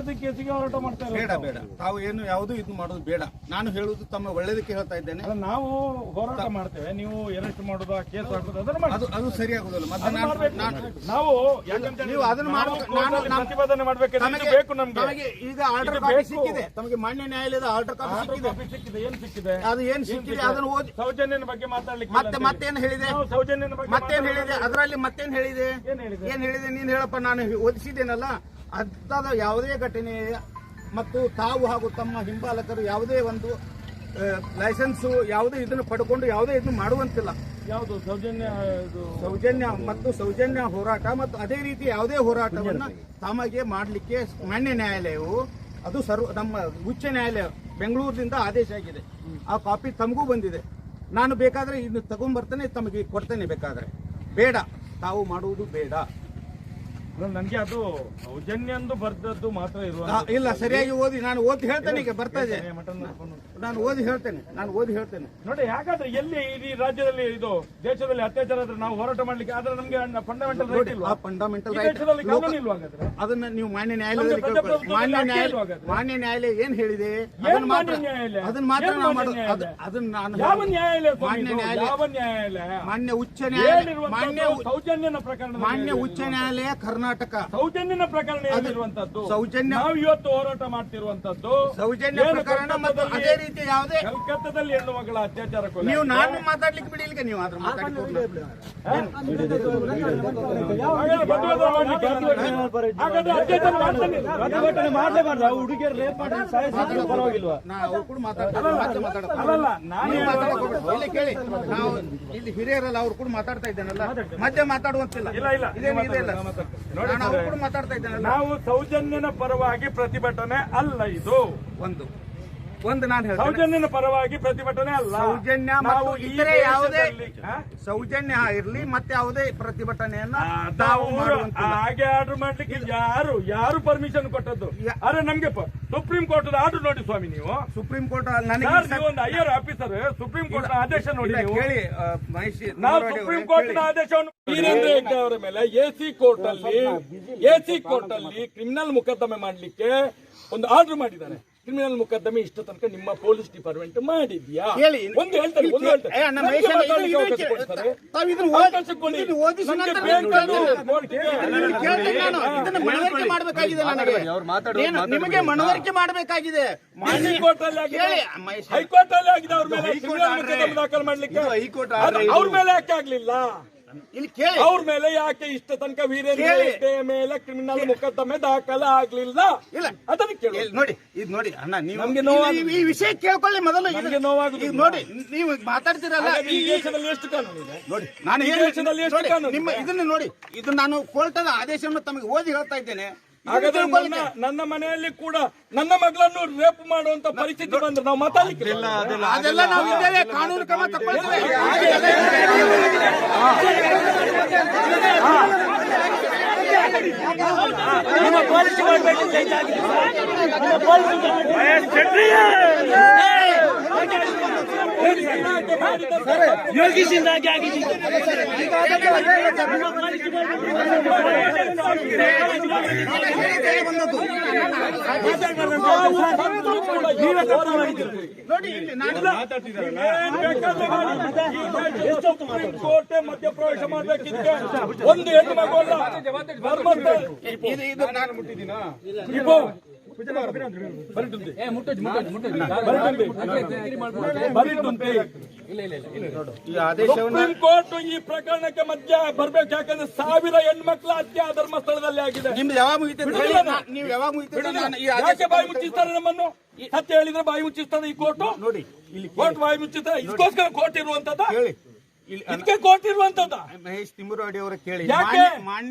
ಕೇಸಿಗೆ ಹೋರಾಟ ಮಾಡ್ತಾ ಬೇಡ ಇರೋದು. ಬೇಡ ತಾವು ಏನು ಯಾವುದು ಇದು ಮಾಡೋದು ಬೇಡ. ನಾನು ಹೇಳುವುದು ತಮ್ಮ ಒಳ್ಳೇದಕ್ಕೆ ಹೇಳ್ತಾ ಇದ್ದೇನೆ. ಅಲ್ಲ, ನಾವು ಹೋರಾಟ ಮಾಡ್ತೇವೆ. ನೀವು ಅರೆಸ್ಟ್ ಮಾಡೋದು ಕೇಸ್ ಹಾಕೋದು ಅದನ್ನ ಮಾಡಿ ಅದು ಅದು ಸರಿಯಾಗುದಿಲ್ಲ ಮತ್ತೆ ಅದನ್ನ ನಾನು ಮಾಡ್ಬೇಕು. ನಾನು ನಾವು ಯಾಕಂತ ನೀವು ಅದನ್ನ ಮಾಡ್ಬೇಕು. ನಾನು- ನಾನು- ಪ್ರತಿಭಟನೆ ಮಾಡ್ಬೇಕಾದ್ರೆ ಇದು ತಮಗೆ ಬೇಕು ನಮ್ಗೆ. ತಮಗೆ ಈಗ ಆರ್ಡರ್ ಇದು ಕಾಪಿ ಬೇಕು. ಸಿಕ್ಕಿದೆ. ತಮಗೆ ಮಾನ್ಯ ನ್ಯಾಯಾಲಯದ ಆರ್ಡರ್ ಕಾಪಿ ಆರ್ಡರ್ ಸಿಕ್ಕಿದೆ. ಕಾಪಿ ಸಿಕ್ಕಿದೆ. ಏನ್ ಸಿಕ್ಕಿದೆ? ಅದು ಏನ್ ಸಿಕ್ಕಿದೆ? ಅದನ್ನು ಓದಿ ಸೌಜನ್ಯನ ಬಗ್ಗೆ ಮಾತಾಡ್ಲಿಕ್ಕೆ ಮತ್ತೆ ಮತ್ತೇನ್ ಹೇಳಿದೆ? ನಾವು ಸೌಜನ್ಯನ ಬಗ್ಗೆ ಮತ್ತೇನ್ ಹೇಳಿದೆ? ಅದರಲ್ಲಿ ಮತ್ತೇನ್ ಹೇಳಿದೆ? ಏನ್ ಹೇಳಿದೆ? ಏನ್ ಹೇಳಿದೆ? ನೀನ್ ಹೇಳಪ್ಪ ನಾನು ಓದಿಸಿದ್ದೇನಲ್ಲ? ಅದಾದ ಯಾವುದೇ ಘಟನೆ ಮತ್ತು ತಾವು ಹಾಗೂ ತಮ್ಮ ಹಿಂಬಾಲಕರು ಯಾವುದೇ ಒಂದು ಲೈಸೆನ್ಸು ಯಾವುದೇ ಇದನ್ನು ಪಡ್ಕೊಂಡು ಯಾವುದೇ ಇದನ್ನು ಮಾಡುವಂತಿಲ್ಲ. ಯಾವುದು? ಸೌಜನ್ಯ ಇದು ಸೌಜನ್ಯ ಮತ್ತು ಸೌಜನ್ಯ ಹೋರಾಟ ಮತ್ತು ಅದೇ ರೀತಿ ಯಾವುದೇ ಹೋರಾಟವನ್ನು ತಮಗೆ ಮಾಡಲಿಕ್ಕೆ ಮಾನ್ಯ ನ್ಯಾಯಾಲಯವು ಅದು ಸರ್ವ ನಮ್ಮ ಉಚ್ಚ ನ್ಯಾಯಾಲಯ ಬೆಂಗಳೂರಿನಿಂದ ಆದೇಶ ಆಗಿದೆ. ಆ ಕಾಪಿ ತಮಗೂ ಬಂದಿದೆ. ನಾನು ಬೇಕಾದರೆ ಇದನ್ನು ತಗೊಂಡ್ಬರ್ತೇನೆ ತಮಗೆ ಕೊಡ್ತೇನೆ ಬೇಕಾದರೆ. ಬೇಡ ತಾವು ಮಾಡುವುದು ಬೇಡ. ನನಗೆ ಅದು ಸೌಜನ್ಯ ಬರ್ದದ್ದು ಮಾತ್ರ ಇರುವ ಇಲ್ಲ ಸರಿಯಾಗಿ ಓದಿ ನಾನು ಓದಿ ಹೇಳ್ತೇನೆ ಈಗ ಬರ್ತಾ ಇದೆ. ನಾನು ಓದಿ ಹೇಳ್ತೇನೆ ನಾನು ಓದಿ ಹೇಳ್ತೇನೆ ನೋಡಿ ಯಾಕಾದ್ರೆ ಎಲ್ಲಿ ಇಡೀ ರಾಜ್ಯದಲ್ಲಿ ಇದು ದೇಶದಲ್ಲಿ ಅತ್ಯಾಚಾರ ಆದ್ರೆ ನಾವು ಹೋರಾಟ ಮಾಡ್ಲಿಕ್ಕೆ ಆದ್ರೆ ನಮ್ಗೆ ಫಂಡಮೆಂಟಲ್ ರೈಟ್ ಇಲ್ಲ ಇಲ್ವಾ ಫಂಡಮೆಂಟಲ್ ರೈಟ್ ದೇಶದಲ್ಲಿ ಕಾನೂನು ಇಲ್ವಾ ಹಾಗಾದ್ರೆ ಅದನ್ನ ನೀವು ಮಾನ್ಯ ನ್ಯಾಯಾಲಯದಲ್ಲಿ. ಮಾನ್ಯ ನ್ಯಾಯಾಲಯ? ಮಾನ್ಯ ನ್ಯಾಯಾಲಯ ಏನ್ ಹೇಳಿದೆ ಅದನ್ನ ಮಾತ್ರ? ಅದನ್ನ ಮಾತ್ರ ನಾವು ಮಾನ್ಯ ಮಾಡೋದು ಅದು- ಅದನ್ನ ನಾನು ಯಾವ. ನ್ಯಾಯಾಲಯ ಮಾನ್ಯ ನ್ಯಾಯಾಲಯ ಯಾವ ನ್ಯಾಯಾಲಯ ಮಾನ್ಯ ಉಚ್ಚ ನ್ಯಾಯಾಲಯ ಮಾನ್ಯ ಸೌಜನ್ಯನ ಪ್ರಕರಣ ಮಾನ್ಯ ಉಚ್ಚ ನ್ಯಾಯಾಲಯ ಕರ್ನಾಟಕ ಸೌಜನ್ಯನ ಪ್ರಕರಣ ಏನಿರುವಂತದ್ದು? ಸೌಜನ್ಯ- ನಾವು ಇವತ್ತು ಹೋರಾಟ ಮಾಡ್ತಿರುವಂತದ್ದು. ಸೌಜನ್ಯ ಪ್ರಕರಣ ಮತ್ತು ಅದೇ ರೀತಿ ಯಾವುದೇ ಕಲ್ಕತ್ತಾದಲ್ಲಿ ಹೆಣ್ಣು ಮಗಳ ಅತ್ಯಾಚಾರ ಕೊಲೆ ನೀವು ನಾನು ಮಾತಾಡ್ಲಿಕ್ಕೆ ಬಿಡಿ ಇಲ್ಲಿಗೆ ನೀವು ಅದ್ರ ಮಾತಾಡ್ಲಿಕ್ಕೆ ಹುಡುಗಿಯರು ರೇಪ್ ಮಾಡಿ ಪರವಾಗಿಲ್ವಾ? ನಾ ಅವ್ರು ಕೂಡ ಮಾತಾಡ್ತಾರೆ ನೀವು ಇಲ್ಲಿ ಕೇಳಿ. ನಾವು ಇಲ್ಲಿ ಹಿರಿಯರಲ್ಲ ಅವ್ರು ಕೂಡ ಮಾತಾಡ್ತಾ ಇದ್ದೇನಲ್ಲ? ಮಧ್ಯ ಮಾತಾಡುವಂತಿಲ್ಲ. ಇಲ್ಲ, ಇಲ್ಲ. ಇದೇನಿದೆ ಇದೆ ಇಲ್ಲ. ನಾವು ಸೌಜನ್ಯನ ಪರವಾಗಿ ಪ್ರತಿಭಟನೆ ಅಲ್ಲ ಇದು. ಒಂದು. ಒಂದು ನಾನು ಹೇಳ್ತೇನೆ. ಸೌಜನ್ಯನ ಪರವಾಗಿ ಪ್ರತಿಭಟನೆ ಅಲ್ಲ. ಸೌಜನ್ಯ ನಾವು ಮತ್ತು ಇತರೆ ಯಾವುದೇ ಹಾ? ಸೌಜನ್ಯ ಇರ್ಲಿ ಮತ್ತೆ ಯಾವುದೇ ಪ್ರತಿಭಟನೆಯನ್ನ ತಾವು ಹಾಗೆ ಆರ್ಡರ್ ಮಾಡ್ಲಿಕ್ಕೆ ಯಾರು ಯಾರು ಪರ್ಮಿಷನ್ ಕೊಟ್ಟದ್ದು? ಅರೆ ನಮ್ಗೆ ಪ- ಸುಪ್ರೀಂ ಕೋರ್ಟ್ ಆರ್ಡರ್ ನೋಡಿ ಸ್ವಾಮಿ ನೀವು. ಸುಪ್ರೀಂ ಕೋರ್ಟ್ ಒಂದು ಐಆರ್ ಆಫೀಸರ್ ಸುಪ್ರೀಂ ಕೋರ್ಟ್ನ ಆದೇಶ ನೋಡಿ ಹೇಳಿ ನಾವು ಸುಪ್ರೀಂ ಕೋರ್ಟ್. ಆದೇಶವನ್ನು ವೀರೇಂದ್ರ ಹೆಗ್ಡೆ ಅವರ ಮೇಲೆ ಎಸಿ ಕೋರ್ಟ್ ಅಲ್ಲಿ ಎಸಿ ಕೋರ್ಟ್ ಅಲ್ಲಿ ಕ್ರಿಮಿನಲ್ ಮೊಕದ್ದಮೆ ಮಾಡ್ಲಿಕ್ಕೆ ಒಂದು ಆರ್ಡರ್ ಮಾಡಿದ್ದಾರೆ. ಕ್ರಿಮಿನಲ್ ಮೊಕದ್ದಮೆ ಇಷ್ಟು ತನಕ ನಿಮ್ಮ ಪೊಲೀಸ್ ಡಿಪಾರ್ಟ್ಮೆಂಟ್ ಮಾಡಿದ್ಯಾ? ಹೇಳಿ. ಒಂದು ಹೇಳ್ತಾರೆ ಒಂದು ನಮ್ಗೆ ಮನವರಿಕೆ ಮಾಡಬೇಕಾಗಿದೆ ನನಗೆ. ಏನು, ನಿಮಗೆ ಮನವರಿಕೆ ಮಾಡಬೇಕಾಗಿದೆ. ಡಿಸಿ ಕೋರ್ಟ್ ಅಲ್ಲಿ ಆಗಿದೆ ಕೇಳಿ, ಹೈಕೋರ್ಟ್ ಅಲ್ಲಿ ಆಗಿದೆ. ಅವ್ರ ಮೇಲೆ ದಾಖಲು ಮಾಡ್ಲಿಕ್ಕೆ. ಅವ್ರ ಮೇಲೆ ಯಾಕೆ ಆಗ್ಲಿಲ್ಲ? ಅವ್ರ ಮೇಲೆ ಯಾಕೆ ಇಷ್ಟ ತನಕ ವೀರೇಂದ್ರ. ಮೇಲೆ ಕ್ರಿಮಿನಲ್ ಮೊಕದ್ದಮೆ ದಾಖಲೆ ಆಗ್ಲಿಲ್ಲ ಇಲ್ಲ. ಅದನ್ನ ಕೇಳಿ ನೋಡಿ ಇದು ನೋಡಿ ಅಣ್ಣ ನೀವು ನಮ್ಗೆ. ಈ- ವಿಷಯ ಕೇಳ್ಕೊಳ್ಳಿ ಮೊದಲು ಇದು- ನೋವಾಗುದು. ನೋಡಿ ನೀವು ಮಾತಾಡ್ತೀರಲ್ಲ ಈ ದೇಶದಲ್ಲಿ ಎಷ್ಟು ಕಾನೂನು ಇದೆ ನೋಡಿ ನಾನು ಈ ದೇಶದಲ್ಲಿ ಎಷ್ಟು ಕಾನೂನು ನಿಮ್ಮ ಇದನ್ನ ನೋಡಿ ಇದು ನಾನು ಕೋರ್ಟದ ಆದೇಶವನ್ನು ತಮಗೆ ಓದಿ ಹೇಳ್ತಾ ಇದ್ದೇನೆ ಹಾಗಾದ್ರೆ ನನ್ನ ನನ್ನ ಮನೆಯಲ್ಲಿ ಕೂಡ ನನ್ನ ಮಗಳನ್ನು ರೇಪ್ ಮಾಡುವಂತ ಪರಿಸ್ಥಿತಿ ಬಂದ್ರೆ ನಾವು ಮಾತಾಡ್ಲಿಕ್ಕೆ ಅದೆಲ್ಲ ನಾವು ಇದ್ದೇವೆ ಕಾನೂನು ಕ್ರಮ ತಗೊಳ್ತೇವೆ ಯೋಗಿಸಿಂದಾಗಿ ಆಗಿದೆ ನೋಡಿ ಇಲ್ಲಿ ನಾನು ಕೋರ್ಟೆ ಮಧ್ಯಪ್ರವೇಶ ಮಾಡ್ಬೇಕಿದ್ರೆ ಒಂದು ಹೆಣ್ಣು ಮಗು ಅಲ್ಲ. ಧರ್ಮಸ್ಥಳ. ಸುಪ್ರೀಂ ಕೋರ್ಟ್ ಈ ಪ್ರಕರಣಕ್ಕೆ ಮಧ್ಯ ಬರ್ಬೇಕು ಯಾಕಂದ್ರೆ ಸಾವಿರ ಹೆಣ್ಮಕ್ಳ ಹತ್ಯೆ ಧರ್ಮಸ್ಥಳದಲ್ಲಿ ಆಗಿದೆ. ಯಾಕೆ ಬಾಯಿ ಮುಚ್ಚಿಸ್ತಾರೆ ನಮ್ಮನ್ನು? ಸತ್ಯ ಹೇಳಿದ್ರೆ ಬಾಯಿ ಮುಚ್ಚಿಸ್ತಾರೆ ಈ ಕೋರ್ಟ್. ನೋಡಿ ಇಲ್ಲಿ ಕೋರ್ಟ್ ಬಾಯಿ ಮುಚ್ಚಿಸ್ತಾರೆ ಇದಕ್ಕೋಸ್ಕರ ಕೋರ್ಟ್ ಇರುವಂತದ ಕೇಳಿ. ಇಲ್ಲಿ ಇದಕ್ಕೆ ಕೋರ್ಟ್ ಇರುವಂತದ ಮಹೇಶ್ ತಿಮ್ಮರಾಡಿ ಅವರ ಕೇಳಿ. ಯಾಕೆ?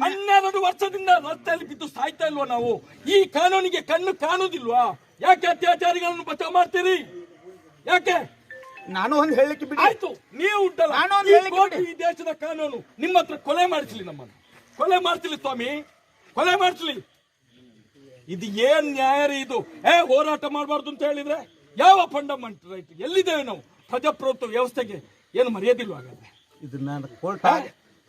ಹನ್ನೆರಡು ವರ್ಷದಿಂದ ರಸ್ತೆಯಲ್ಲಿ ಬಿದ್ದು ಸಾಯ್ತಾ ಇಲ್ವಾ ನಾವು? ಈ ಕಾನೂನಿಗೆ ಕಣ್ಣು ಕಾಣುದಿಲ್ವಾ? ಯಾಕೆ ಅತ್ಯಾಚಾರಿಗಳನ್ನು ಬಚಾವ್ ಮಾಡ್ತೀರಿ? ಯಾಕೆ? ನಾನು ಒಂದು ಹೇಳಿಕೆ ಬಿಡಿ. ಆಯ್ತು ನೀವು ಉಂಟಲ್ಲ. ನಾನು ಒಂದು. ಈ ದೇಶದ ಕಾನೂನು. ನಿಮ್ಮ ಹತ್ರ ಕೊಲೆ ಮಾಡಿಸ್ಲಿ ನಮ್ಮನ್ನು. ಕೊಲೆ ಮಾಡಿಸ್ಲಿ ಸ್ವಾಮಿ. ಕೊಲೆ ಮಾಡಿಸ್ಲಿ. ಇದು ಏನ್ ನ್ಯಾಯ ರೀ ಇದು? ಏ ಹೋರಾಟ ಮಾಡಬಾರ್ದು ಅಂತ ಹೇಳಿದ್ರೆ ಯಾವ ಫಂಡಮೆಂಟ್ ರೈಟ್? ಎಲ್ಲಿದ್ದೇವೆ ನಾವು? ಪ್ರಜಾಪ್ರಭುತ್ವ ವ್ಯವಸ್ಥೆಗೆ ಏನು ಮರ್ಯಾದಿಲ್ವಾ ಹಾಗಾದ್ರೆ? ಇದನ್ನ ನಾನು ಕೋರ್ಟ್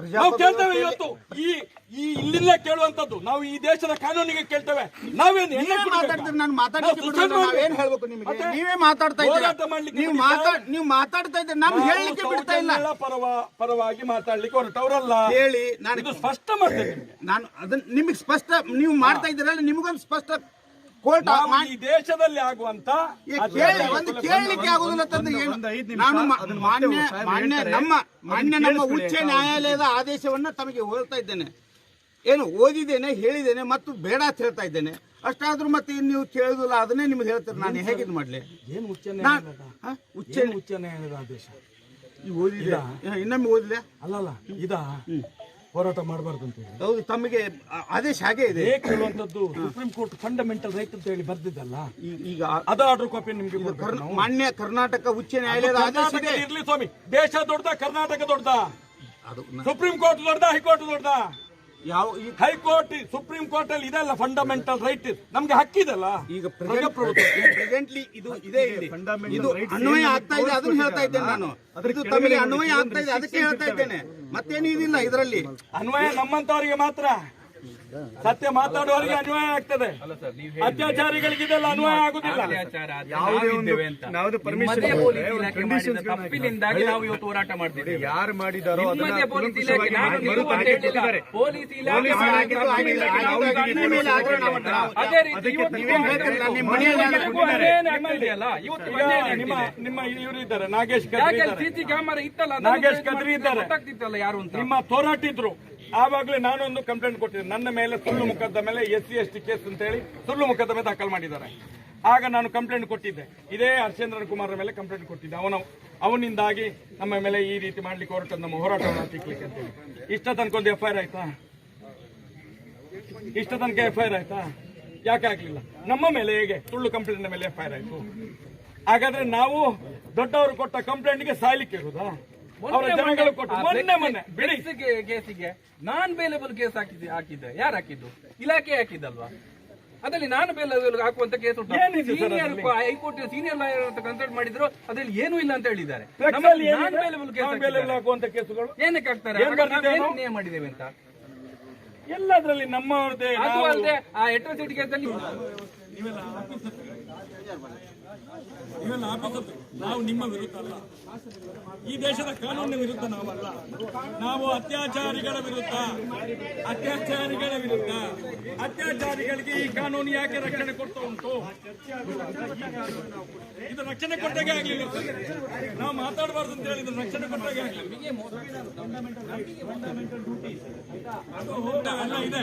ನಾವು ಕೇಳ್ತೇವೆ ಇವತ್ತು. ಈ ಈ ಇಲ್ಲಿಂದ ಕೇಳುವಂತದ್ದು ನಾವು ಈ ದೇಶದ ಕಾನೂನಿಗೆ ಕೇಳ್ತೇವೆ. ನಾವೇನು ನೀವೇ? ಮಾತಾಡ್ತೀರಿ ನಾನು ಮಾತಾಡ್ಲಿಕ್ಕೆ. ಸುಸೈಡ್ ನಾವೇನ್ ಹೇಳ್ಬೇಕು ನಿಮಗೆ? ಮತ್ತೆ? ನೀವೇ ಮಾತಾಡ್ತಾ ಹೋರಾಟ ಇದ್ದೀರಾ ಮಾಡ್ಲಿಕ್ಕೆ ನೀವು ಮಾತಾಡಿ ಮಾತಾಡ್ ನೀವು ಮಾತಾಡ್ತಾ ಇದ್ದೀರಿ? ನಮ್ಗೆ ನಾವು ಹೇಳಲಿಕ್ಕೆ ಬಿಡ್ತಾ ಇಲ್ಲ. ಸೌಜನ್ಯಗಳ ಪರವ ಪರವಾಗಿ ಮಾತಾಡ್ಲಿಕ್ಕೆ ಹೊರಟವರಲ್ಲ. ಹೇಳಿ ನಾನು ಇದು ಸ್ಪಷ್ಟ ಮಾಡ್ತೇನೆ. ನಾನು ಅದನ್ನ ನಿಮಗೆ ಸ್ಪಷ್ಟ ನೀವು ಮಾಡ್ತಾ ಇದ್ದೀರಲ್ಲ ನಿಮಗೊಂದು ಸ್ಪಷ್ಟ ಕೋರ್ಟ್ ಈ ದೇಶದಲ್ಲಿ ಆಗುವಂತ ಒಂದು ಕೇಳಲಿಕ್ಕೆ ಆಗುದಿಲ್ಲ ತಂದು ಏನು? ನಾನು ಮಾನ್ಯ ಮಾನ್ಯ ನಮ್ಮ ಮಾನ್ಯ ನಮ್ಮ ಉಚ್ಚ ನ್ಯಾಯಾಲಯದ ಆದೇಶವನ್ನ ತಮಗೆ ಓದ್ತಾ ಇದ್ದೇನೆ. ಏನು ಓದಿದ್ದೇನೆ ಹೇಳಿದ್ದೇನೆ ಮತ್ತು ಬೇಡ ಅಂತ ಹೇಳ್ತಾ ಇದ್ದೇನೆ. ಅಷ್ಟಾದ್ರೂ ಮತ್ತೆ ಇನ್ನು ನೀವು ಕೇಳುದಿಲ್ಲ ಅದನ್ನೇ ನಿಮ್ಗೆ ಹೇಳ್ತಾರೆ ನಾನು. ಹೇಗೆ ಇದು ಮಾಡ್ಲಿ? ಏನು ಉಚ್ಚ ನ್ಯಾಯಾಲಯದ? ಉಚ್ಚ ಉಚ್ಚ ನ್ಯಾಯಾಲಯದ ಆದೇಶ? ಈ ಓದಿದೆ ಇನ್ನೊಮ್ಮೆ ಓದಿಲ್ಲ ಅಲ್ಲಲ್ಲ ಇದ ಹೋರಾಟ ಮಾಡಬಾರ್ದು ಅಂತ ಹೇಳಿ. ಹೌದು ತಮಗೆ ಆ- ಆದೇಶ ಹಾಗೆ ಇದೆ. ಏಕೆ ಹೇಳುವಂತದ್ದು ಸುಪ್ರೀಂ ಕೋರ್ಟ್ ಫಂಡಮೆಂಟಲ್ ರೈಟ್ ಅಂತ ಹೇಳಿ ಬರ್ದಿದ್ದಲ್ಲ ಈ- ಈಗ ಅದ ಆರ್ಡರ್ ಕಾಪಿ ನಿಮ್ಗೆ ಕೊಡ್ಬೇಕು ಕರ್ನ- ನಾವು. ಮಾನ್ಯ ಕರ್ನಾಟಕ ಉಚ್ಚ ನ್ಯಾಯಾಲಯದ ಆದೇಶ ಕರ್ನಾಟಕ ಇದೆ. ಇರ್ಲಿ ಸ್ವಾಮಿ. ದೇಶ ದೊಡ್ಡದ ಕರ್ನಾಟಕ ದೊಡ್ಡದ. ಅದು ನ- ಸುಪ್ರೀಂ ಕೋರ್ಟ್ ದೊಡ್ಡದ ಹೈಕೋರ್ಟ್ ದೊಡ್ಡದ. ಯಾವ ಈ ಹೈಕೋರ್ಟ್ ಸುಪ್ರೀಂ ಕೋರ್ಟ್ ಅಲ್ಲಿ ಇದೆಲ್ಲ ಫಂಡಮೆಂಟಲ್ ರೈಟ್ ನಮ್ಗೆ ಹಕ್ಕಿದಲ್ಲ? ಈಗ ಪ್ರೆಸೆಂಟ್ಲಿ ಇದು ಇದೆ ಇಲ್ಲಿ. ಇದು ಅನ್ವಯ ಆಗ್ತಾ ಇದೆ ಅದನ್ನ ಹೇಳ್ತಾ ಇದ್ದೇನೆ ನಾನು. ಇದು ತಮಗೆ ಅನ್ವಯ ಆಗ್ತಾ ಇದೆ ಅದಕ್ಕೆ ಹೇಳ್ತಾ ಇದ್ದೇನೆ. ಮತ್ತೇನು ಇದಿಲ್ಲ ಇದರಲ್ಲಿ. ಅನ್ವಯ ನಮ್ಮಂತವರಿಗೆ ಮಾತ್ರ. ಸತ್ಯ ಮಾತಾಡುವವರಿಗೆ ಅನ್ವಯ ಆಗ್ತದೆ. ಅತ್ಯಾಚಾರಿಗಳಿಗೆ ಇದೆಲ್ಲ ಅನ್ವಯ ಆಗುದಿಲ್ಲ. ತಪ್ಪಿನಿಂದಾಗಿ ನಾವು ಇವತ್ತು ಹೋರಾಟ ಮಾಡ್ತಿದ್ದೇವೆ. ಯಾರು ಮಾಡಿದಾರೋ ಪೊಲೀಸ್ ನಿಮ್ಮ ಮನೆಯಲ್ಲಿ ಯಾರು ನಿಮಗೂ ಅದೇನೇ ಇವತ್ತು ಈಗ ಅದೇನೇ ನಿಮ್ಮ ನಿಮ್ಮ ಇವರು ಇದ್ದಾರೆ ನಾಗೇಶ್ ಕದ್ರಿ ಇದ್ದಾರೆ. ಸಿಸಿ ಕ್ಯಾಮರಾ ಇತ್ತಲ್ಲ? ನಾಗೇಶ್ ಕದ್ರಿ ಇದ್ದಾರೆ. ಯಾರು ಅಂತ? ನಿಮ್ಮ ಹೋರಾಟಿದ್ರು ಆವಾಗಲೇ ನಾನೊಂದು ಕಂಪ್ಲೇಂಟ್ ಕೊಟ್ಟಿದ್ದೆ ನನ್ನ ಮೇಲೆ ಸುಳ್ಳು ಮೇಲೆ S C S T case ಅಂತ ಹೇಳಿ ಸುಳ್ಳು ಮುಖದ ದಾಖಲು ಮಾಡಿದ್ದಾರೆ. ಆಗ ನಾನು ಕಂಪ್ಲೇಂಟ್ ಕೊಟ್ಟಿದ್ದೆ. ಇದೇ ಹರ್ಷೇಂದ್ರ ಕುಮಾರ್ ಮೇಲೆ ಕಂಪ್ಲೇಂಟ್ ಕೊಟ್ಟಿದ್ದೆ. ಅವನ, ಅವನಿಂದಾಗಿ ನಮ್ಮ ಮೇಲೆ ಈ ರೀತಿ ಮಾಡ್ಲಿಕ್ಕೆ ಹೊರಟು ನಮ್ಮ ಹೋರಾಟವನ್ನು ತಿಕ್ಲಿಕ್ಕೆ ಅಂತ ಹೇಳಿ ಇಷ್ಟ ತನಕ ಒಂದು ಎಫ್ ಐ ಆರ್ ಆಯ್ತಾ? ಇಷ್ಟ ತನಕ ಎಫ್ ಐ ಆರ್ ಆಯ್ತಾ? ಯಾಕೆ ಆಗ್ಲಿಲ್ಲ? ನಮ್ಮ ಮೇಲೆ ಹೇಗೆ? ಸುಳ್ಳು ಕಂಪ್ಲೇಂಟ್ ಮೇಲೆ ಎಫ್ ಐ ಆರ್ ಆಯ್ತು. ಹಾಗಾದ್ರೆ ನಾವು ದೊಡ್ಡವರು ಕೊಟ್ಟ ಕಂಪ್ಲೇಂಟ್ಗೆ ಸಾಯ್ಲಿಕ್ಕೆ ಇರುದಾ ಅವರ ಜನಗಳು ಕೊಟ್ಟು ಮೊನ್ನೆ ಮೊನ್ನೆ ಬಿಡಿ. ಕೇಸಿಗೆ ನಾನ್ ಬೇಲೆಬಲ್ ಕೇಸ್ ಹಾಕಿದ್ದೆ ಹಾಕಿದ್ದೆ. ಯಾರು ಹಾಕಿದ್ದು? ಇಲಾಖೆ ಹಾಕಿದ್ದಲ್ವಾ? ಅದ್ರಲ್ಲಿ ನಾನು ಬೇಲೆಬಲ್ ಹಾಕುವಂತ ಕೇಸ್ ಉಂಟು. Senior? High court senior lawyer ಅಂತ ಕನ್ಸಲ್ಟ್ ಮಾಡಿದ್ರು. ಅದ್ರಲ್ಲಿ ಏನೂ ಇಲ್ಲ ಅಂತ ಹೇಳಿದ್ದಾರೆ? ನಾನ್ ಬೇಲೆಬಲ್ ಕೇಸ್ ಹಾಕುವಂತ ಕೇಸುಗಳು? ಏನಕ್ಕೆ ಹಾಕ್ತಾರೆ? ಮಾಡಿದ್ದೇವೆ ಅಂತ? ಎಲ್ಲದ್ರಲ್ಲಿ ನಮ್ಮವರದೇ ಅದು ಅಲ್ಲದೆ ಆ ಎಟ್ರೋಸಿಟಿ ಕೇಸಲ್ಲಿ ಆಫೀಸರ್ ನಾವು ನಿಮ್ಮ ವಿರುದ್ಧ ಅಲ್ಲ. ಈ ದೇಶದ ಕಾನೂನಿನ ವಿರುದ್ಧ ನಾವಲ್ಲ. ನಾವು ಅತ್ಯಾಚಾರಿಗಳ ವಿರುದ್ಧ ಅತ್ಯಾಚಾರಿಗಳ ವಿರುದ್ಧ, ಅತ್ಯಾಚಾರಿಗಳಿಗೆ ಈ ಕಾನೂನು ಯಾಕೆ ರಕ್ಷಣೆ ಕೊಡ್ತಾ ಉಂಟು? ಇದು ರಕ್ಷಣೆ ಕೊಟ್ಟಾಗೆ ಆಗ್ಲಿಲ್ಲ ನಾವು ಮಾತಾಡಬಾರ್ದು ಅಂತ ಹೇಳಿದ್ರು ರಕ್ಷಣೆ ಕೊಟ್ಟಾಗೆ ಆಗಲಿ ಅದು ಇದೆ.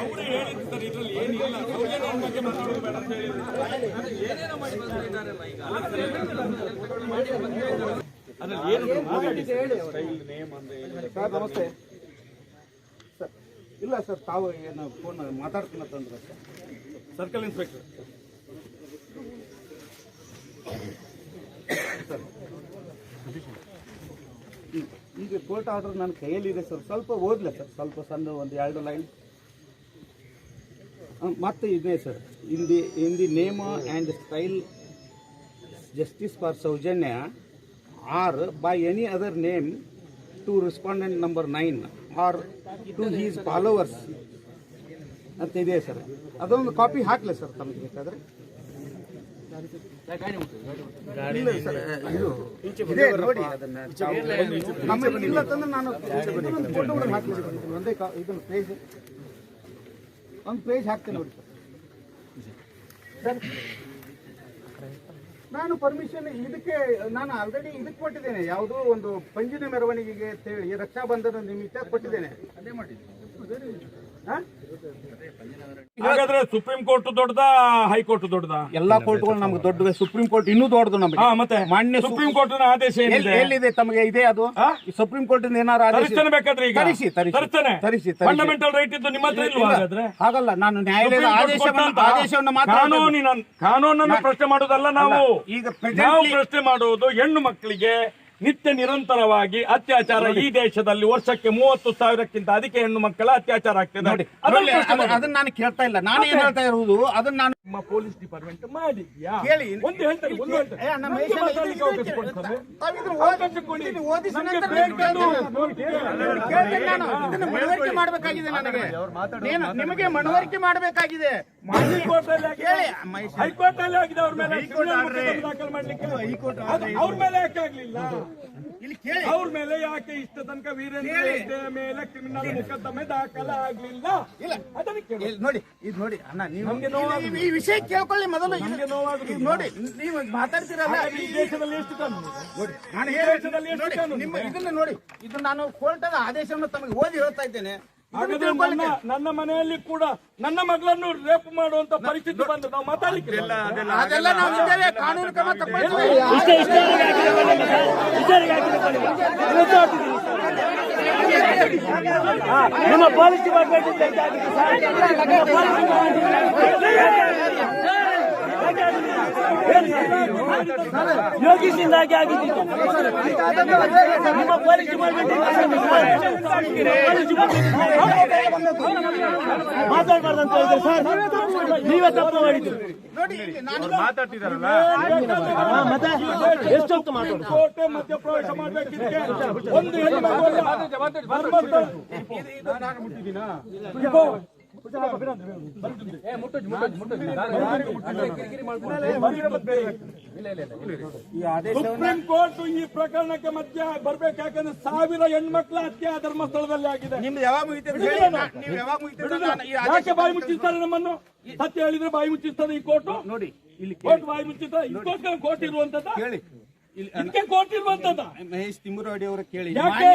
ಅವರು ಹೇಳಿದ್ರು ಸರ್ ಇದ್ರಲ್ಲಿ ಏನಿಲ್ಲ ಸೌಜನ್ಯನ ಬಗ್ಗೆ ಮಾತಾಡೋದು ಬೇಡ ಅಂತ ಹೇಳಿದ್ರು ಅದ್ರಲ್ಲಿ ಏನು ಸರ್ ನಮಸ್ತೆ ಸರ್ ಇಲ್ಲ ಸರ್ ತಾವು ಏನು ಫೋನ್ ಮಾತಾಡ್ತೀನಿ ಅಂತಂದ್ರೆ ಸರ್ ಸರ್ಕಲ್ ಇನ್ಸ್ಪೆಕ್ಟರ್ ಈ- ಈಗ ಕೋರ್ಟ್ ಆರ್ಡರ್ ನನ್ನ ಕೈಯಲ್ಲಿದೆ ಸರ್. ಸ್ವಲ್ಪ ಓದಲೆ ಸರ್. ಸ್ವಲ್ಪ ಸಣ್ಣ ಒಂದು ಎರಡು ಲೈನ್. ಮತ್ತೆ ಇದೆ sir. In the in the name and style justice for Soujanya or by any other name to respondent number nine or to his followers ಅಂತ ಇದೆ ಸರ್. ಅದೊಂದು ಕಾಪಿ ಹಾಕಲಿ ಸರ್ ತಮಗೆ ಬೇಕಾದ್ರೆ. ಒಂದೇ ಇದನ್ನು ಪೇಜ್ ಒಂದು ಪೇಜ್ ಹಾಕ್ತೇನೆ ನೋಡಿ ಸರ್ ನಾನು ಪರ್ಮಿಷನ್ ಇದಕ್ಕೆ ನಾನು ಆಲ್ರೆಡಿ ಇದಕ್ಕೆ ಕೊಟ್ಟಿದ್ದೇನೆ. ಯಾವುದೋ ಒಂದು ಪಂಜಿನ ಮೆರವಣಿಗೆಗೆ ಈ ಹೇಳಿ ರಕ್ಷಾಬಂಧನ ನಿಮಿತ್ತ ಕೊಟ್ಟಿದ್ದೇನೆ. ಅದೇ ಮಾಡಿದ್ದೀನಿ ಹಾ? ಹಾಗಾದ್ರೆ ಸುಪ್ರೀಂ ಕೋರ್ಟ್ ದೊಡ್ಡದ ಹೈಕೋರ್ಟ್ ದೊಡ್ಡದ? ಎಲ್ಲಾ ಕೋರ್ಟ್ಗಳು ನಮ್ಗೆ ದೊಡ್ಡ ಸುಪ್ರೀಂ ಕೋರ್ಟ್ ಇನ್ನೂ ದೊಡ್ಡದು ನಮಗೆ. ಹಾ ಮತ್ತೆ ಮಾನ್ಯ ಸುಪ್ರೀಂ ಕೋರ್ಟ್ ಆದೇಶ ಏನಿದೆ? ಎಲ್ಲಿದೆ ತಮಗೆ ಇದೆ ಅದು? ಸುಪ್ರೀಂ ಕೋರ್ಟ್ ಏನಾರು ಆದೇಶ ಈಗ. ತರಿಸಿ ತರಿಸಿ. ತರಿಸ್ತಾನೆ. ತರಿಸಿ ತರಿಸಿ. ಫಂಡಮೆಂಟಲ್ ರೈಟ್ ಇದ್ದು ನಿಮ್ಮ ಹತ್ರ ಇಲ್ವಾ ಹಾಗಾದ್ರೆ? ಹಾಗಲ್ಲ ನಾನು ನ್ಯಾಯಾಲಯದ ಕೋರ್ಟ್ ಆದೇಶವನ್ನು ಆದೇಶವನ್ನು ಮಾತ್ರ ಕಾನೂನಿನ ಕಾನೂನನ್ನು ಪ್ರಶ್ನೆ ಮಾಡುವುದಲ್ಲ ನಾವು. ಈಗ ನಾವು ಪ್ರಶ್ನೆ ಮಾಡುವುದು ಹೆಣ್ಣು ಮಕ್ಕಳಿಗೆ ನಿತ್ಯ ನಿರಂತರವಾಗಿ ಅತ್ಯಾಚಾರ ಈ ದೇಶದಲ್ಲಿ ವರ್ಷಕ್ಕೆ ಮೂವತ್ತು ಸಾವಿರಕ್ಕಿಂತ ಅಧಿಕ ಹೆಣ್ಣು ಮಕ್ಕಳ ಅತ್ಯಾಚಾರ ಆಗ್ತದೆ. ನೋಡಿ ಅದನ್ನು ನಾನು ಕೇಳ್ತಾ ಇಲ್ಲ. ನಾನು ಏನ್ ಹೇಳ್ತಾ ಇರುವುದು ಅದನ್ನ ನಾನು ನಿಮ್ಮ ಪೊಲೀಸ್ ಡಿಪಾರ್ಟ್ಮೆಂಟ್ ಮಾಡಿದ್ಯಾ? ಕೇಳಿ. ಒಂದು ಹೇಳ್ತಾರೆ ಒಂದು ನಮ್ಗೆ ಮಾತಾಡ್ಲಿಕ್ಕೆ ಅವಕಾಶ. ಅವಕಾಶ ಕೊಡಿ. ಮನವರಿಕೆ ಮಾಡಬೇಕಾಗಿದೆ ನನಗೆ. ಏನು ನಿಮಗೆ ಮನವರಿಕೆ ಮಾಡಬೇಕಾಗಿದೆ. ಹೈಕೋರ್ಟ್ ಅಲ್ಲಿ ಆಗಿದೆ. ಕೇಳಿ, ಹೈಕೋರ್ಟ್ ಅಲ್ಲಿ ಆಗಿದೆ ಅವ್ರ ಮೇಲೆ ದಾಖಲು ಮಾಡ್ಲಿಕ್ಕೆ. ಹೈಕೋರ್ಟ್ ಅವ್ರ ಮೇಲೆ ಯಾಕೆ ಆಗ್ಲಿಲ್ಲ? ಇಲ್ಲಿ ಕೇಳಿ. ಅವ್ರ ಮೇಲೆ ಯಾಕೆ ಇಷ್ಟ ತನಕ ವೀರೇಂದ್ರ ಮೇಲೆ ಕ್ರಿಮಿನಲ್ ಮೊಕದ್ದಮೆ ದಾಖಲ ಆಗ್ಲಿಲ್ಲ ಇಲ್ಲ. ಅದನ್ನ ನೋಡಿ ಇದು ನೋಡಿ ಅಣ್ಣ ನೀವು ಈ ವಿಷಯ ಕೇಳ್ಕೊಳ್ಳಿ ಮೊದಲು. ನೋಡಿ ನೀವು ಮಾತಾಡ್ತೀರಲ್ಲ ಈ ದೇಶದಲ್ಲಿ ಎಷ್ಟು ಕಾನೂನು? ನೋಡಿ ನಾನು ಈ ಹೇಳಿ- ದೇಶದಲ್ಲಿ ಎಷ್ಟು ನೋಡಿ, ಕಾನೂನು? ನಿಮ್ಮ ಇದೆ? ಇದನ್ನ ನೋಡಿ ಇದು ನಾನು ಕೋರ್ಟದ ಆದೇಶವನ್ನು ತಮಗೆ ಓದಿ ಹೇಳ್ತಾ ಇದ್ದೇನೆ. ಇದನ್ನ ಹಾಗಾದ್ರೆ ನನ್ನ ನನ್ನ ಮನೆಯಲ್ಲಿ ಕೂಡ ನನ್ನ ಮಗಳನ್ನು ರೇಪ್ ಮಾಡುವಂತ ಪರಿಸ್ಥಿತಿ ಬಂದು ನಾವು ಮಾತಾಡ್ಲಿಕ್ಕೆ ಅದೆಲ್ಲ ನಾವು ಇದ್ದೇವೆ ಕಾನೂನು ಕ್ರಮ ನಿಮ್ಮ ಪೊಲೀಸ್ ಡಿಪಾರ್ಟ್ಮೆಂಟ್ ಡಿಪಾರ್ಟ್ಮೆಂಟ್ ಆಗಿದ್ದು ನಿಮ್ಮ ಪೊಲೀಸ್ ಡಿಪಾರ್ಟ್ಮೆಂಟ್ ಇಂದ ಸರ್, ಹೇಳಿದ್ರೆ ನೀವೇ ತಪ್ಪು ಮಾಡಿದ್ದು. ಮತ್ತೆ ಎಷ್ಟೊತ್ತು ಮಾತಾಡೋದು? ಕೋಟೆ ಮಧ್ಯಪ್ರವೇಶ ಮಾಡ್ಬೇಕಿದ್ರೆ ಒಂದು ಸುಪ್ರೀಂ ಕೋರ್ಟ್ ಈ ಪ್ರಕರಣಕ್ಕೆ ಮಧ್ಯ ಬರ್ಬೇಕು ಯಾಕಂದ್ರೆ ಸಾವಿರ ಹೆಣ್ಮಕ್ಳ ಹತ್ಯೆ ಧರ್ಮಸ್ಥಳದಲ್ಲಿ ಆಗಿದೆ. ಹೇಳಿ. ಯಾಕೆ ಬಾಯಿ ಮುಚ್ಚಿಸ್ತಾರೆ ನಮ್ಮನ್ನು? ಸತ್ಯ ಹೇಳಿದ್ರೆ ಬಾಯಿ ಮುಚ್ಚಿಸ್ತಾರೆ ಈ ಕೋರ್ಟ್. ನೋಡಿ ಇಲ್ಲಿ ಕೋರ್ಟ್ ಬಾಯಿ ಮುಚ್ಚಿಸ್ತಾರೆ. ಕೋರ್ಟ್ ಇರುವಂತದ್ದು ಇಲ್ಲಿ ಇದಕ್ಕೆ ಕೋರ್ಟ್ ಇರುವಂತದ ಮಹೇಶ್ ತಿಮ್ಮುರವಾಡಿ ಅವರು ಕೇಳಿ. ಯಾಕೆ?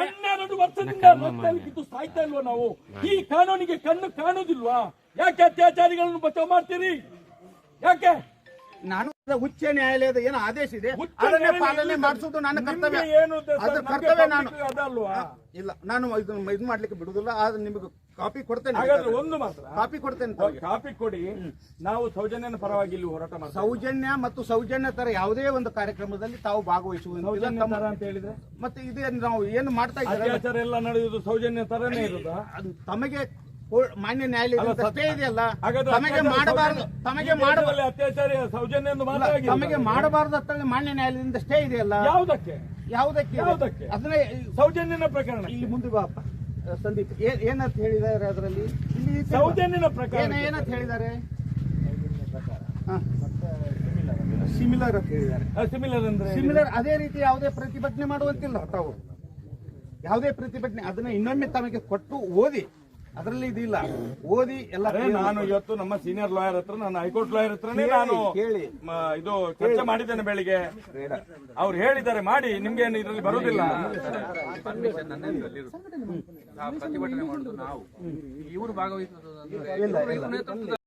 ಹನ್ನೆರಡು ವರ್ಷದಿಂದ ರಸ್ತೆಯಲ್ಲಿ ಬಿದ್ದು ಸಾಯ್ತಾ ಇಲ್ವಾ ನಾವು? ಈ ಕಾನೂನಿಗೆ ಕಣ್ಣು ಕಾಣುದಿಲ್ವಾ? ಯಾಕೆ ಅತ್ಯಾಚಾರಿಗಳನ್ನು ಬಚಾವ್ ಮಾಡ್ತೀರಿ? ಯಾಕೆ? ನಾನು ಉಚ್ಚ ನ್ಯಾಯಾಲಯದ ಏನು ಆದೇಶ ಇದೆ. ಅದನ್ನೇ ಪಾಲನೆ ಮಾಡಿಸೋದು ನನ್ನ ಕರ್ತವ್ಯ. ಏನು ಕರ್ತವ್ಯ ನಾನು ಅದಲ್ವಾ? ಇಲ್ಲ ನಾನು ಇದು ಮಾಡ್ಲಿಕ್ಕೆ ಬಿಡುದಿಲ್ಲ ಆದ್ರೆ ನಿಮಗೆ ಕಾಪಿ ಕೊಡ್ತೇನೆ ಹಾಗಾದ್ರೆ ಒಂದು ಮಾತ್ರ. ಕಾಪಿ ಕೊಡ್ತೇನೆ. ಕಾಪಿ ಕೊಡಿ. ನಾವು ಸೌಜನ್ಯನ ಪರವಾಗಿ ಇಲ್ಲಿ ಹೋರಾಟ ಮಾಡ್ತೀವಿ. ಸೌಜನ್ಯ ಮತ್ತು ಸೌಜನ್ಯ ತರ ಯಾವುದೇ ಒಂದು ಕಾರ್ಯಕ್ರಮದಲ್ಲಿ ತಾವು ಭಾಗವಹಿಸುವುದು ಸೌಜನ್ಯ ತಮ್ಮ- ತರ ಅಂತ ಹೇಳಿದ್ರೆ? ಮತ್ತೆ ಇದೇ ನಾವು ಏನು ಮಾಡ್ತಾ ಇದ್ದಾರೆ? ಅತ್ಯಾಚಾರ ಎಲ್ಲ ನಡೆಯುವುದು ಸೌಜನ್ಯ ತರನೇ ಇರೋದು. ಅದು ತಮಗೆ ಕೋ- ಮಾನ್ಯ ನ್ಯಾಯಾಲಯದಿಂದ ಅಲ್ಲ, ಅಷ್ಟೇ ಇದೆಯಲ್ಲ. ಹಾಗಾದ್ರೆ ತಮಗೆ ಅತ್ಯಾಚಾರ ಮಾಡಬಾರದು ಸೌಜನ್ಯ- ತಮಗೆ ಈ ಮಾಡಬಾರದು ದೇಶದಲ್ಲಿ ಅತ್ಯಾಚಾರಿ ಸೌಜನ್ಯ ಎಂದು ಮಾತ್ರ ಆಗಿಲ್ಲ. ತಮಗೆ ಮಾಡಬಾರದು ಅಂತ ಮಾನ್ಯ ನ್ಯಾಯಾಲಯದಿಂದ ಸ್ಟೇ ಇದೆಯಲ್ಲ? ಯಾವುದಕ್ಕೆ? ಯಾವುದಕ್ಕೆ? ಅದನ್ನ ಯಾವುದಕ್ಕೆ? ಅದನ್ನೇ ಸೌಜನ್ಯನ ಪ್ರಕರಣ ಇಲ್ಲಿ ಮುಂದೆ ಬಾಪ ಸಂದೀಪ್ ಏನ್- ಏನಂತ ಹೇಳಿದ್ದಾರೆ ಅದರಲ್ಲಿ? ಇಲ್ಲಿ. ಸೌಜನ್ಯನ ಪ್ರಕರಣ ಏನ ಏನಂತ ಹೇಳಿದ್ದಾರೆ? ಸಿಮಿಲರ್ ಅಂತ ಹೇಳಿದ್ದಾರೆ. ಸಿಮಿಲರ್ ಅಂದ್ರೆ ಸಿಮಿಲರ್ ಅದೇ ರೀತಿ ಯಾವುದೇ ಪ್ರತಿಭಟನೆ ಮಾಡುವಂತಿಲ್ಲ ತಾವು. ಯಾವುದೇ ಪ್ರತಿಭಟನೆ ಅದನ್ನ ಇನ್ನೊಮ್ಮೆ ತಮಗೆ ಕೊಟ್ಟು ಓದಿ ಅದರಲ್ಲಿ ಇದಿಲ್ಲ ಓದಿ ಎಲ್ಲ ನಾನು ಇವತ್ತು ನಮ್ಮ ಸೀನಿಯರ್ ಲಾಯರ್ ಹತ್ರ ನಾನು ಹೈಕೋರ್ಟ್ ಲಾಯರ್ ಹತ್ರನೇ ನಾನು ಕೇಳಿ. ಇದು ಚರ್ಚೆ ಮಾಡಿದ್ದೇನೆ ಬೆಳಿಗ್ಗೆ ಅವ್ರು ಹೇಳಿದ್ದಾರೆ ಮಾಡಿ ನಿಮ್ಗೆ ಏನು ಇದರಲ್ಲಿ ಬರುದಿಲ್ಲ ಪ್ರತಿಭಟನೆ ಮಾಡುದು ನಾವು ಇವರು ಭಾಗವಹಿಸುವುದು.